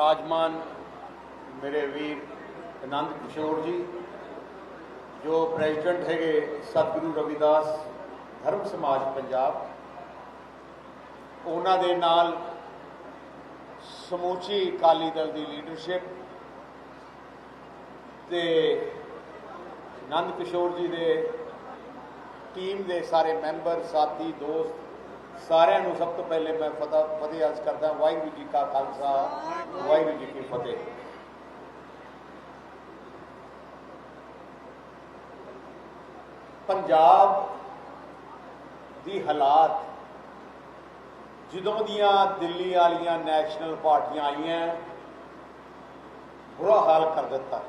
ਰਾਜਮਾਨ ਮੇਰੇ ਵੀਰ ਆਨੰਦ ਕਿਸ਼ੋਰ ਜੀ, ਜੋ ਪ੍ਰੈਜ਼ੀਡੈਂਟ ਹੈਗੇ ਸਤਿਗੁਰੂ ਰਵਿਦਾਸ ਧਰਮ ਸਮਾਜ ਪੰਜਾਬ, ਉਹਨਾਂ ਦੇ ਨਾਲ ਸਮੂਚੀ ਅਕਾਲੀ ਦਲ ਦੀ ਲੀਡਰਸ਼ਿਪ ਤੇ ਨੰਦ ਕਿਸ਼ੋਰ ਜੀ ਦੇ ਟੀਮ ਦੇ ਸਾਰੇ ਮੈਂਬਰ ਸਾਥੀ, ਦੋਸਤ ਸਾਰਿਆਂ ਨੂੰ ਸਭ ਤੋਂ ਪਹਿਲੇ ਮੈਂ ਫਤਿਹ ਫਤਿਹ ਅਰਜ਼ ਕਰਦਾ ਵਾਹਿਗੁਰੂ ਜੀ ਕਾ ਖਾਲਸਾ, ਵਾਹਿਗੁਰੂ ਜੀ ਕੀ ਫਤਿਹ। ਪੰਜਾਬ ਦੀ ਹਾਲਾਤ, ਜਦੋਂ ਦੀਆਂ ਦਿੱਲੀ ਵਾਲੀਆਂ ਨੈਸ਼ਨਲ ਪਾਰਟੀਆਂ ਆਈਆਂ, ਬੁਰਾ ਹਾਲ ਕਰ ਦਿੱਤਾ।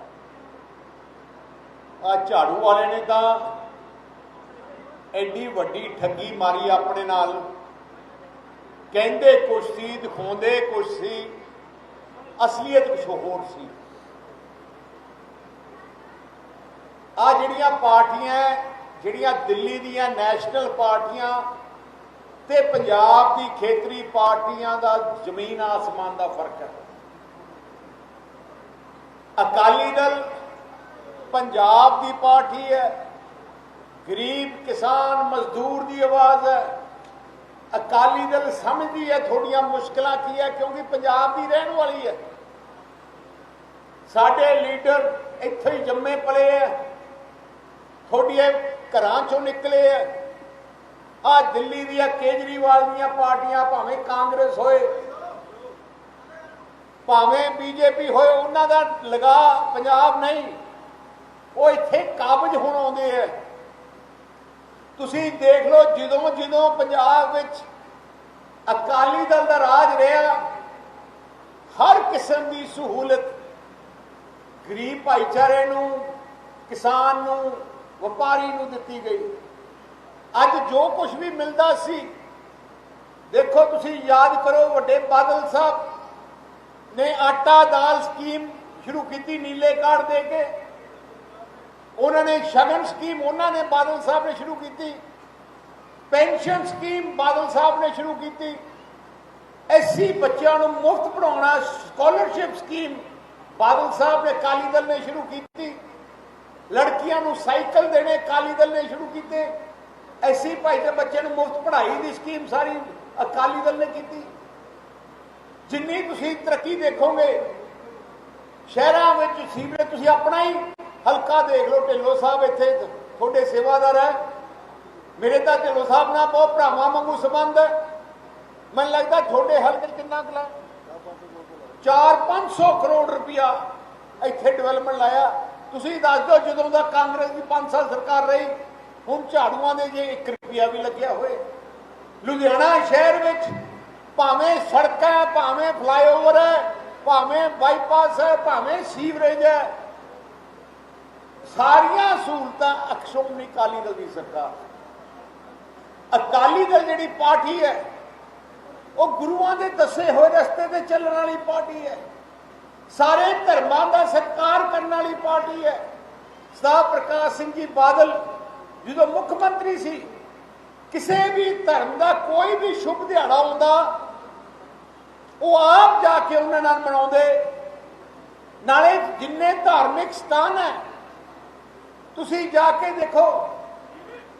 ਆ ਝਾੜੂ ਵਾਲੇ ਨੇ ਤਾਂ ਐਡੀ ਵੱਡੀ ਠੱਗੀ ਮਾਰੀ ਆਪਣੇ ਨਾਲ। ਕਹਿੰਦੇ ਕੁਛ ਸੀ, ਦਿਖਾਉਂਦੇ ਕੁਛ ਸੀ। ਅਸਲੀਅਤ ਕੁਛ ਹੋਰ ਸੀ। ਆ ਜਿਹੜੀਆਂ ਪਾਰਟੀਆਂ ਜਿਹੜੀਆਂ ਦਿੱਲੀ ਦੀਆਂ ਨੈਸ਼ਨਲ ਪਾਰਟੀਆਂ ਤੇ ਪੰਜਾਬ ਦੀ ਖੇਤਰੀ ਪਾਰਟੀਆਂ ਦਾ ਜ਼ਮੀਨ ਆਸਮਾਨ ਦਾ ਫ਼ਰਕ ਹੈ ਅਕਾਲੀ ਦਲ ਪੰਜਾਬ ਦੀ ਪਾਰਟੀ ਹੈ ਗਰੀਬ ਕਿਸਾਨ ਮਜ਼ਦੂਰ ਦੀ ਆਵਾਜ਼ ਹੈ ਅਕਾਲੀ ਦਲ ਸਮਝਦੀ ਹੈ ਤੁਹਾਡੀਆਂ ਮੁਸ਼ਕਲਾਂ ਕੀ ਹੈ, ਕਿਉਂਕਿ ਪੰਜਾਬ ਦੀ ਰਹਿਣ ਵਾਲੀ ਹੈ। ਸਾਡੇ ਲੀਡਰ ਇੱਥੇ ਹੀ ਜੰਮੇ ਪਲੇ ਹੈ। ਤੁਹਾਡੀਆਂ ਘਰਾਂ ਚੋਂ ਨਿਕਲੇ ਹੈ। ਆ ਦਿੱਲੀ ਦੀਆਂ ਕੇਜਰੀਵਾਲ ਦੀਆਂ ਪਾਰਟੀਆਂ ਭਾਵੇਂ ਕਾਂਗਰਸ ਹੋਏ, ਭਾਵੇਂ ਬੀਜੇਪੀ ਹੋਏ, ਉਹਨਾਂ ਦਾ ਲਗਾ ਪੰਜਾਬ ਨਹੀਂ। ਉਹ ਇੱਥੇ ਕਾਬਜ ਹੋਣ ਆਉਂਦੇ ਹੈ। ਤੁਸੀਂ ਦੇਖ ਲਓ, ਜਦੋਂ ਜਦੋਂ ਪੰਜਾਬ ਵਿੱਚ ਅਕਾਲੀ ਦਲ ਦਾ ਰਾਜ ਰਿਹਾ, ਹਰ ਕਿਸਮ ਦੀ ਸਹੂਲਤ, ਗਰੀਬ ਭਾਈਚਾਰੇ ਨੂੰ, ਕਿਸਾਨ ਨੂੰ, ਵਪਾਰੀ ਨੂੰ ਦਿੱਤੀ ਗਈ। ਅੱਜ ਜੋ ਕੁਝ ਵੀ ਮਿਲਦਾ ਸੀ, ਦੇਖੋ ਤੁਸੀਂ ਯਾਦ ਕਰੋ, ਵੱਡੇ ਬਾਦਲ ਸਾਹਿਬ ਨੇ ਆਟਾ ਦਾਲ ਸਕੀਮ ਸ਼ੁਰੂ ਕੀਤੀ ਨੀਲੇ ਕਾਰਡ ਦੇ ਕੇ। ਉਹਨਾਂ ਨੇ ਸ਼ਗਨ ਸਕੀਮ ਉਹਨਾਂ ਨੇ ਬਾਦਲ ਸਾਹਿਬ ਨੇ ਸ਼ੁਰੂ ਕੀਤੀ। ਪੈਨਸ਼ਨ ਸਕੀਮ ਬਾਦਲ ਸਾਹਿਬ ਨੇ ਸ਼ੁਰੂ ਕੀਤੀ। ਐਸੀ ਬੱਚਿਆਂ ਨੂੰ ਮੁਫਤ ਪੜਾਉਣਾ ਸਕਾਲਰਸ਼ਿਪ ਸਕੀਮ ਬਾਦਲ ਸਾਹਿਬ ਨੇ ਅਕਾਲੀ ਦਲ ਨੇ ਸ਼ੁਰੂ ਕੀਤੀ। ਲੜਕੀਆਂ ਨੂੰ ਸਾਈਕਲ ਦੇਣੇ ਅਕਾਲੀ ਦਲ ਨੇ ਸ਼ੁਰੂ ਕੀਤੇ। ਐਸੀ ਭਾਈ ਦੇ ਬੱਚੇ ਨੂੰ ਮੁਫਤ ਪੜ੍ਹਾਈ ਦੀ ਸਕੀਮ ਸਾਰੀ ਅਕਾਲੀ ਦਲ ਨੇ ਕੀਤੀ। ਜਿੰਨੀ ਤੁਸੀਂ ਤਰੱਕੀ ਦੇਖੋਗੇ, ਸ਼ਹਿਰਾਂ ਵਿੱਚ ਸੀਵਰੇਜ ਤੁਸੀਂ ਆਪਣਾ ਹੀ ਹਲਕਾ ਦੇਖ ਲਓ, ਢਿੱਲੋਂ ਸਾਹਿਬ ਇੱਥੇ ਤੁਹਾਡੇ ਸੇਵਾਦਾਰ ਹੈ। ਮੇਰੇ ਤਾਂ ਢਿੱਲੋਂ ਸਾਹਿਬ ਨਾਲ ਬਹੁਤ ਭਰਾਵਾਂ ਵਾਂਗੂ ਸੰਬੰਧ ਹੈ। ਮੈਨੂੰ ਲੱਗਦਾ ਤੁਹਾਡੇ ਹਲਕੇ 'ਚ ਕਿੰਨਾ ਕੁ ਲਾਇਆ 4-500 ਕਰੋੜ ਰੁਪਇਆ ਇੱਥੇ ਡਿਵੈਲਪਮੈਂਟ ਲਾਇਆ। ਤੁਸੀਂ ਦੱਸ ਦਿਓ, ਜਦੋਂ ਦਾ ਕਾਂਗਰਸ ਦੀ 5 ਸਾਲ ਸਰਕਾਰ ਰਹੀ, ਹੁਣ ਝਾੜੂਆਂ ਦੇ ਜੇ 1 ਰੁਪਿਆ ਵੀ ਲੱਗਿਆ ਹੋਏ ਲੁਧਿਆਣਾ ਸ਼ਹਿਰ ਵਿੱਚ ਭਾਵੇਂ ਸੜਕਾਂ ਹੈ, ਭਾਵੇਂ ਫਲਾਈਓਵਰ ਹੈ, ਭਾਵੇਂ ਬਾਈਪਾਸ ਹੈ, ਭਾਵੇਂ ਸੀਵਰੇਜ ਹੈ ਸਾਰੀਆਂ ਸਹੂਲਤਾਂ ਅਕਸ਼ੋਮਣੀ ਅਕਾਲੀ ਦਲ ਦੀ ਸਰਕਾਰ। ਅਕਾਲੀ ਦਲ ਜਿਹੜੀ ਪਾਰਟੀ ਹੈ, ਉਹ ਗੁਰੂਆਂ ਦੇ ਦੱਸੇ ਹੋਏ ਰਸਤੇ ਤੇ ਚੱਲਣ ਵਾਲੀ ਪਾਰਟੀ ਹੈ। ਸਾਰੇ ਧਰਮਾਂ ਦਾ ਸਤਿਕਾਰ ਕਰਨ ਵਾਲੀ ਪਾਰਟੀ ਹੈ। ਸਰਦਾਰ ਪ੍ਰਕਾਸ਼ ਸਿੰਘ ਜੀ ਬਾਦਲ, ਜਦੋਂ ਮੁੱਖ ਮੰਤਰੀ ਸੀ, ਕਿਸੇ ਵੀ ਧਰਮ ਦਾ ਕੋਈ ਵੀ ਸ਼ੁਭ ਦਿਹਾੜਾ ਹੁੰਦਾ, ਉਹ ਆਪ ਜਾ ਕੇ ਉਹਨਾਂ ਨਾਲ ਮਨਾਉਂਦੇ। ਨਾਲੇ ਜਿੰਨੇ ਧਾਰਮਿਕ ਸਥਾਨ ਹੈ ਤੁਸੀਂ ਜਾ ਕੇ ਦੇਖੋ।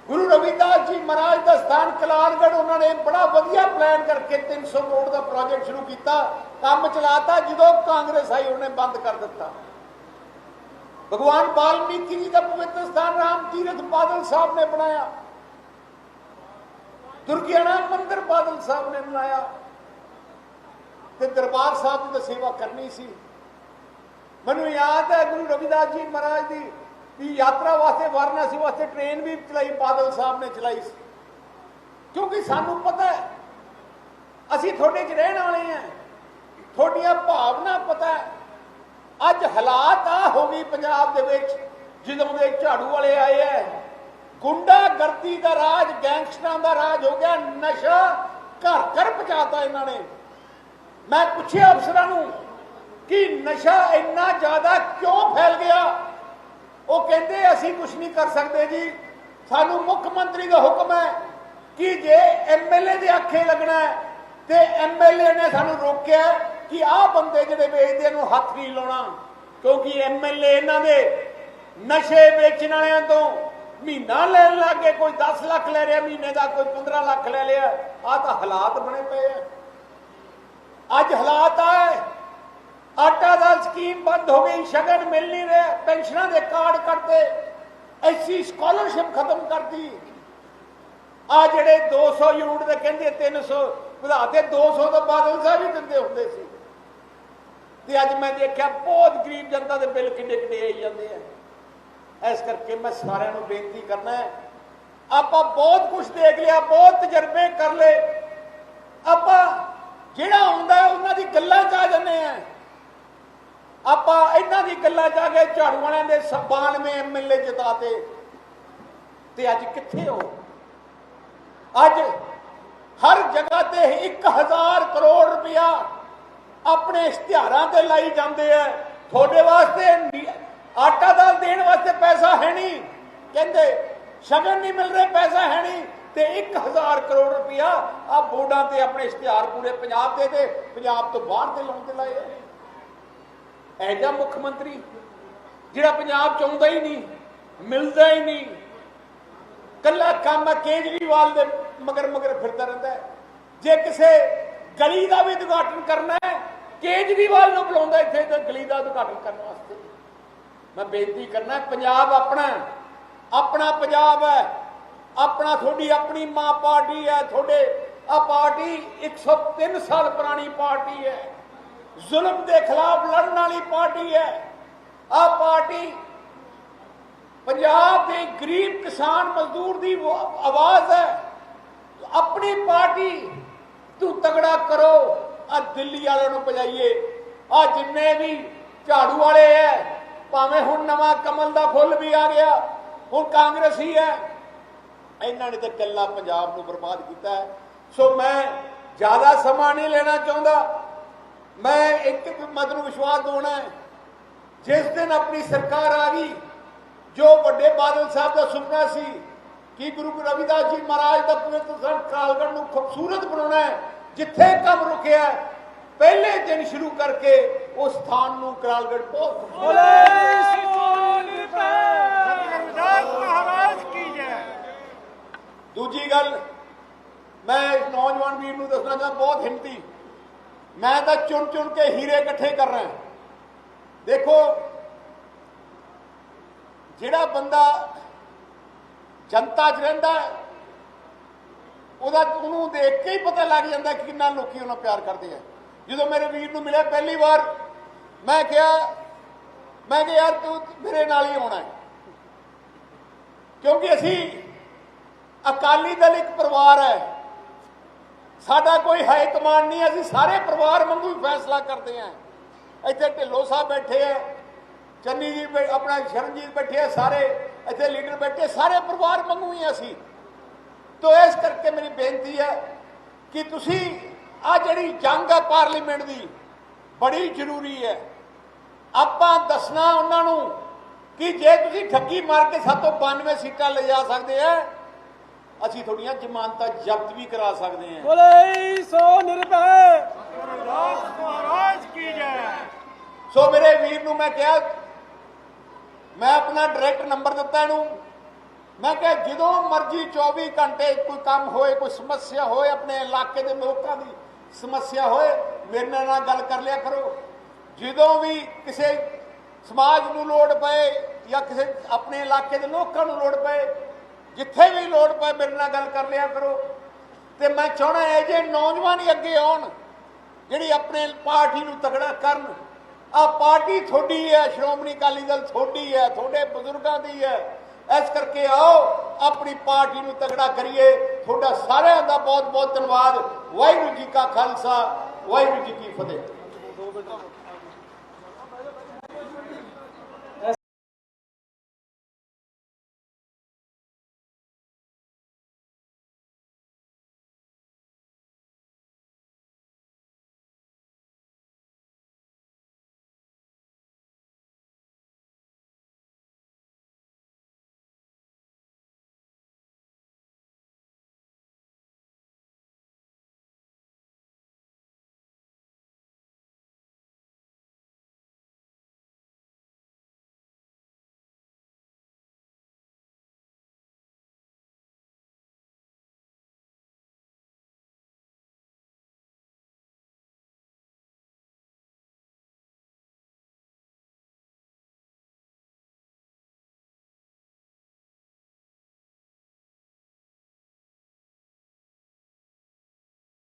ਗੁਰੂ ਰਵਿਦਾਸ ਜੀ ਮਹਾਰਾਜ ਦਾ ਸਥਾਨ ਕਲਾਲਗੜ ਉਹਨਾਂ ਨੇ ਬੜਾ ਵਧੀਆ ਪਲਾਨ ਕਰਕੇ 300 ਕਰੋੜ ਦਾ ਪ੍ਰੋਜੈਕਟ ਸ਼ੁਰੂ ਕੀਤਾ। ਕੰਮ ਚਲਾਤਾ, ਜਦੋਂ ਕਾਂਗਰਸ ਆਈ, ਉਹਨੇ ਬੰਦ ਕਰ ਦਿੱਤਾ। ਭਗਵਾਨ ਬਾਲਮੀਕੀ ਜੀ ਦਾ ਪਵਿੱਤਰ ਸਥਾਨ ਰਾਮ ਤੀਰਥ ਬਾਦਲ ਸਾਹਿਬ ਨੇ ਬਣਾਇਆ। ਦੁਰਗਿਆਣਾ ਮੰਦਿਰ ਬਾਦਲ ਸਾਹਿਬ ਨੇ ਬਣਾਇਆ। ਤੇ ਦਰਬਾਰ ਸਾਹਿਬ ਦੀ ਤਾਂ ਸੇਵਾ ਕਰਨੀ ਸੀ। ਮੈਨੂੰ ਯਾਦ ਹੈ ਗੁਰੂ ਰਵਿਦਾਸ ਜੀ ਮਹਾਰਾਜ ਦੀ ਦੀ ਯਾਤਰਾ ਵਾਸਤੇ ਵਾਰਾਣਸੀ ਵਾਸਤੇ ਟ੍ਰੇਨ ਵੀ ਚਲਾਈ, ਬਾਦਲ ਸਾਹਿਬ ਨੇ ਚਲਾਈ ਸੀ। ਕਿਉਂਕਿ ਸਾਨੂੰ ਪਤਾ ਹੈ, ਅਸੀਂ ਤੁਹਾਡੇ 'ਚ ਰਹਿਣ ਵਾਲੇ ਹਾਂ। ਤੁਹਾਡੀਆਂ ਭਾਵਨਾ ਪਤਾ ਹੈ। ਅੱਜ ਹਾਲਾਤ ਆ ਹੋ ਗਈ ਪੰਜਾਬ ਦੇ ਵਿੱਚ, ਜਦੋਂ ਦੇ ਝਾੜੂ ਵਾਲੇ ਆਏ ਐ ਗੁੰਡਾਗਰਦੀ ਦਾ ਰਾਜ, ਗੈਂਗਸਟਰਾਂ ਦਾ ਰਾਜ ਹੋ ਗਿਆ, ਨਸ਼ਾ ਘਰ ਘਰ ਪਹੁੰਚਾਤਾ ਇਹਨਾਂ ਨੇ। ਮੈਂ ਪੁੱਛਿਆ ਅਫਸਰਾਂ ਨੂੰ ਕਿ ਨਸ਼ਾ ਇੰਨਾ ਜ਼ਿਆਦਾ ਕਿਉਂ ਫੈਲ ਗਿਆ? ਉਹ ਕਹਿੰਦੇ, ਅਸੀਂ ਕੁਝ ਨਹੀਂ ਕਰ ਸਕਦੇ ਜੀ। ਸਾਨੂੰ ਮੁੱਖ ਮੰਤਰੀ ਦਾ ਹੁਕਮ ਹੈ ਕਿ ਜੇ ਐਮਐਲਏ ਦੇ ਅੱਖੇ ਲੱਗਣਾ ਹੈ, ਤੇ ਐਮਐਲਏ ਨੇ ਸਾਨੂੰ ਰੋਕਿਆ ਕਿ ਆਹ ਬੰਦੇ ਜਿਹੜੇ ਵੇਚਦੇ ਨੂੰ ਹੱਥ ਨਹੀਂ ਲਾਉਣਾ। ਕਿਉਂਕਿ ਐਮਐਲਏ ਇਹਨਾਂ ਦੇ ਨਸ਼ੇ ਵੇਚਣ ਵਾਲਿਆਂ ਤੋਂ ਮਹੀਨਾ ਲੈਣ ਲੱਗੇ ਕੋਈ 10 ਲੱਖ ਲੈ ਰਿਹਾ, ਮਹੀਨੇ ਦਾ ਕੋਈ 15 ਲੱਖ ਲੈ ਲਿਆ। ਆਹ ਤਾਂ ਹਾਲਾਤ ਬਣੇ ਪਏ ਆ। ਅੱਜ ਹਾਲਾਤ ਆਏ ਆਟਾ ਦਾਲ ਸਕੀਮ ਬੰਦ ਹੋ ਗਈ, ਸ਼ਗਨ ਮਿਲ ਨਹੀਂ ਰਿਹਾ, ਪੈਨਸ਼ਨਾਂ ਦੇ ਕਾਰਡ ਕੱਟਦੇ, ਐਸੀ ਸਕਾਲਰਸ਼ਿਪ ਖਤਮ ਕਰਤੀ ਆ ਜਿਹੜੇ 200 ਯੂਨਿਟ ਦੇ ਕਹਿੰਦੇ 300 ਵਧਾਤੇ 200 ਤੋਂ ਬਾਦਲ ਸਾਹਿਬ ਹੀ ਦਿੰਦੇ ਹੁੰਦੇ ਸੀ। ਤੇ ਅੱਜ ਮੈਂ ਦੇਖਿਆ ਬਹੁਤ ਗਰੀਬ ਜਨਤਾ ਦੇ ਬਿੱਲ ਕਿੰਨੇ ਕਿੰਨੇ ਆਈ ਜਾਂਦੇ ਆ। ਇਸ ਕਰਕੇ ਮੈਂ ਸਾਰਿਆਂ ਨੂੰ ਬੇਨਤੀ ਕਰਨਾ ਹੈ, ਆਪਾਂ ਬਹੁਤ ਕੁਝ ਦੇਖ ਲਿਆ, ਬਹੁਤ ਤਜਰਬੇ ਕਰ ਲਏ। ਆਪਾਂ ਜਿਹੜਾ ਹੁੰਦਾ ਉਹਨਾਂ ਦੀ ਗੱਲਾਂ 'ਚ ਆ ਜਾਂਦੇ ਆ। ਆਪਾਂ ਇਹਨਾਂ ਦੀ ਗੱਲਾਂ 'ਚ ਆ ਕੇ ਝਾੜੂ ਵਾਲਿਆਂ ਦੇ 92 ਐਮਐਲਏ ਜਿਤਾਤੇ ਤੇ। ਅੱਜ ਕਿੱਥੇ ਹੋ? ਅੱਜ ਹਰ ਜਗ੍ਹਾ ਤੇ 1000 ਕਰੋੜ ਰੁਪਇਆ ਆਪਣੇ ਇਸ਼ਤਿਹਾਰਾਂ ਤੇ ਲਾਈ ਜਾਂਦੇ ਆ। ਤੁਹਾਡੇ ਵਾਸਤੇ ਆਟਾ ਦਾਲ ਦੇਣ ਵਾਸਤੇ ਪੈਸਾ ਹੈ ਨਹੀਂ ਕਹਿੰਦੇ ਸ਼ਗਨ ਨਹੀਂ ਮਿਲ ਰਿਹਾ, ਪੈਸਾ ਹੈ ਨਹੀਂ ਤੇ 1000 ਕਰੋੜ ਰੁਪਇਆ ਆ ਬੋਰਡਾਂ ਤੇ ਆਪਣੇ ਇਸ਼ਤਿਹਾਰ ਪੂਰੇ ਪੰਜਾਬ ਦੇ ਤੇ ਪੰਜਾਬ ਤੋਂ ਬਾਹਰ ਦੇ ਲਾਉਣ ਤੇ ਲਾਏ ਆ। ਐਜਾ ਮੁੱਖ ਮੰਤਰੀ, ਜਿਹੜਾ ਪੰਜਾਬ ਚ ਆਉਂਦਾ ਹੀ ਨਹੀਂ, ਮਿਲਦਾ ਹੀ ਨਹੀਂ। ਕੱਲਾ ਕੰਮ ਕੇਜਰੀਵਾਲ ਦੇ ਮਗਰ ਮਗਰ ਫਿਰਦਾ ਰਹਿੰਦਾ ਜੇ ਕਿਸੇ ਗਲੀ ਦਾ ਵੀ ਉਦਘਾਟਨ ਕਰਨਾ ਹੈ, ਕੇਜਰੀਵਾਲ ਨੂੰ ਬੁਲਾਉਂਦਾ ਇੱਥੇ ਤਾਂ ਗਲੀ ਦਾ ਉਦਘਾਟਨ ਕਰਨ ਵਾਸਤੇ। ਮੈਂ ਬੇਨਤੀ ਕਰਨਾ, ਪੰਜਾਬ ਆਪਣਾ ਆਪਣਾ ਪੰਜਾਬ ਹੈ, ਆਪਣਾ ਤੁਹਾਡੀ ਆਪਣੀ ਮਾਂ ਪਾਰਟੀ ਹੈ, ਤੁਹਾਡੇ ਆ ਪਾਰਟੀ 103 ਸਾਲ ਪੁਰਾਣੀ ਪਾਰਟੀ ਹੈ। ਜ਼ੁਲਮ ਦੇ ਖਿਲਾਫ ਲੜਨ ਵਾਲੀ ਪਾਰਟੀ ਹੈ। ਆ ਪਾਰਟੀ ਪੰਜਾਬ ਦੇ ਗਰੀਬ ਕਿਸਾਨ ਮਜ਼ਦੂਰ ਦੀ ਆਵਾਜ਼ ਹੈ। ਆਪਣੀ ਪਾਰਟੀ, ਤੂੰ ਤਗੜਾ ਕਰੋ, ਆ ਦਿੱਲੀ ਵਾਲਿਆਂ ਨੂੰ ਭਜਾਈਏ। ਆ ਜਿੰਨੇ ਵੀ ਝਾੜੂ ਵਾਲੇ ਐ, ਭਾਵੇਂ ਹੁਣ ਨਵਾਂ ਕਮਲ ਦਾ ਫੁੱਲ ਵੀ ਆ ਗਿਆ, ਹੁਣ ਕਾਂਗਰਸੀ ਹੈ ਇਹਨਾਂ ਨੇ ਤਾਂ ਕੱਲਾ ਪੰਜਾਬ ਨੂੰ ਬਰਬਾਦ ਕੀਤਾ ਹੈ ਸੋ ਮੈਂ ਜ਼ਿਆਦਾ ਸਮਾਂ ਨਹੀਂ ਲੈਣਾ ਚਾਹੁੰਦਾ। ਮੈਂ ਇੱਕ ਮਤ ਨੂੰ ਵਿਸ਼ਵਾਸ ਦਿਵਾਉਣਾ ਹੈ ਜਿਸ ਦਿਨ ਆਪਣੀ ਸਰਕਾਰ ਆ ਗਈ ਜੋ ਵੱਡੇ ਬਾਦਲ ਸਾਹਿਬ ਦਾ ਸੁਪਨਾ ਸੀ ਕਿ ਗੁਰੂ ਰਵਿਦਾਸ ਜੀ ਮਹਾਰਾਜ ਦਾ ਪਵਿੱਤਰ ਸਥਾਨ ਕਾਲਗੜ ਨੂੰ ਖੂਬਸੂਰਤ ਬਣਾਉਣਾ ਹੈ ਜਿੱਥੇ ਕੰਮ ਰੁਕਿਆ ਪਹਿਲੇ ਦਿਨ ਸ਼ੁਰੂ ਕਰਕੇ ਉਸ ਸਥਾਨ ਨੂੰ ਕਾਲਗੜ ਦੂਜੀ ਗੱਲ ਮੈਂ ਇਸ ਨੌਜਵਾਨ ਵੀਰ ਨੂੰ ਦੱਸਣਾ ਚਾਹੁੰਦਾ ਬਹੁਤ ਹਿੰਮਤੀ। ਮੈਂ ਤਾਂ ਚੁਣ ਚੁਣ ਕੇ ਹੀਰੇ ਇਕੱਠੇ ਕਰ ਰਿਹਾ ਦੇਖੋ, ਜਿਹੜਾ ਬੰਦਾ ਜਨਤਾ 'ਚ ਰਹਿੰਦਾ ਉਹਦਾ ਉਹਨੂੰ ਦੇਖ ਕੇ ਹੀ ਪਤਾ ਲੱਗ ਜਾਂਦਾ ਕਿ ਕਿੰਨਾ ਲੋਕੀ ਉਹਨਾਂ ਪਿਆਰ ਕਰਦੇ ਆ। ਜਦੋਂ ਮੇਰੇ ਵੀਰ ਨੂੰ ਮਿਲਿਆ ਪਹਿਲੀ ਵਾਰ, ਮੈਂ ਕਿਹਾ ਮੈਂ ਕਿਹਾ, ਯਾਰ ਤੂੰ ਮੇਰੇ ਨਾਲ ਹੀ ਆਉਣਾ ਹੈ। ਕਿਉਂਕਿ ਅਸੀਂ ਅਕਾਲੀ ਦਲ ਇੱਕ ਪਰਿਵਾਰ ਹੈ। ਸਾਡਾ ਕੋਈ ਹਾਈ ਕਮਾਂਡ ਨਹੀਂ, ਅਸੀਂ ਸਾਰੇ ਪਰਿਵਾਰ ਵਾਂਗੂ ਹੀ ਫੈਸਲਾ ਕਰਦੇ ਹਾਂ। ਇੱਥੇ ਢਿੱਲੋਂ ਸਾਹਿਬ ਬੈਠੇ ਆ, ਚੰਨੀ ਜੀ ਬੈ- ਆਪਣਾ ਸ਼ਰਨਜੀਤ ਬੈਠੇ ਆ ਸਾਰੇ, ਇੱਥੇ ਲੀਡਰ ਬੈਠੇ, ਸਾਰੇ ਪਰਿਵਾਰ ਵਾਂਗੂ ਹੀ ਅਸੀਂ। ਤੋ ਇਸ ਕਰਕੇ ਮੇਰੀ ਬੇਨਤੀ ਹੈ ਕਿ ਤੁਸੀਂ ਆ ਜਿਹੜੀ ਜੰਗ ਹੈ ਪਾਰਲੀਮੈਂਟ ਦੀ, ਬੜੀ ਜ਼ਰੂਰੀ ਹੈ। ਆਪਾਂ ਦੱਸਣਾ ਉਹਨਾਂ ਨੂੰ ਕਿ ਜੇ ਤੁਸੀਂ ਠੱਗੀ ਮਾਰ ਕੇ ਸਾਤੋਂ 92 ਸੀਟਾਂ ਲਿਜਾ ਸਕਦੇ ਆ ਅਸੀਂ ਤੁਹਾਡੀਆਂ ਜ਼ਮਾਨਤਾਂ ਜ਼ਬਤ ਵੀ ਕਰਾ ਸਕਦੇ ਹਾਂ। ਬੋਲੇ ਸੋ ਨਿਰਭੈ। ਗੁਰਦਾਸ ਮਹਾਰਾਜ ਕੀ ਜੈ। ਸੋ ਮੇਰੇ ਵੀਰ ਨੂੰ ਮੈਂ ਕਿਹਾ ਮੈਂ ਆਪਣਾ ਡਾਇਰੈਕਟ ਨੰਬਰ ਦਿੱਤਾ ਇਹਨੂੰ। ਮੈਂ ਕਿਹਾ ਜਦੋਂ ਮਰਜ਼ੀ 24 ਘੰਟੇ ਕੋਈ ਕੰਮ ਹੋਏ ਕੋਈ ਸਮੱਸਿਆ ਹੋਏ ਆਪਣੇ ਇਲਾਕੇ ਦੇ ਲੋਕਾਂ ਦੀ ਸਮੱਸਿਆ ਹੋਏ ਮੇਰੇ ਨਾਲ ਗੱਲ ਕਰ ਲਿਆ ਕਰੋ। ਜਦੋਂ ਵੀ ਕਿਸੇ ਸਮਾਜ ਨੂੰ ਲੋੜ ਪਏ ਜਾਂ ਕਿਸੇ ਆਪਣੇ ਇਲਾਕੇ ਦੇ ਲੋਕਾਂ ਨੂੰ ਲੋੜ ਪਏ ਜਿੱਥੇ ਵੀ ਲੋੜ ਪਏ ਮੇਰੇ ਨਾਲ ਗੱਲ ਕਰ ਲਿਆ ਕਰੋ। ਤੇ ਮੈਂ ਚਾਹਣਾ ਹੈ ਜੇ ਨੌਜਵਾਨ ਹੀ ਅੱਗੇ ਆਉਣ, ਜਿਹੜੀ ਆਪਣੇ ਪਾਰਟੀ ਨੂੰ ਤਗੜਾ ਕਰਨ ਆ ਪਾਰਟੀ ਤੁਹਾਡੀ ਹੈ, ਸ਼੍ਰੋਮਣੀ ਅਕਾਲੀ ਦਲ ਤੁਹਾਡੀ ਹੈ, ਤੁਹਾਡੇ ਬਜ਼ੁਰਗਾਂ ਦੀ ਹੈ, ਇਸ ਕਰਕੇ ਆਓ, ਆਪਣੀ ਪਾਰਟੀ ਨੂੰ ਤਗੜਾ ਕਰੀਏ। ਤੁਹਾਡਾ ਸਾਰਿਆਂ ਦਾ ਬਹੁਤ ਬਹੁਤ ਧੰਨਵਾਦ। ਵਾਹਿਗੁਰੂ ਜੀ ਕਾ ਖਾਲਸਾ, ਵਾਹਿਗੁਰੂ ਜੀ ਕੀ ਫਤਿਹ।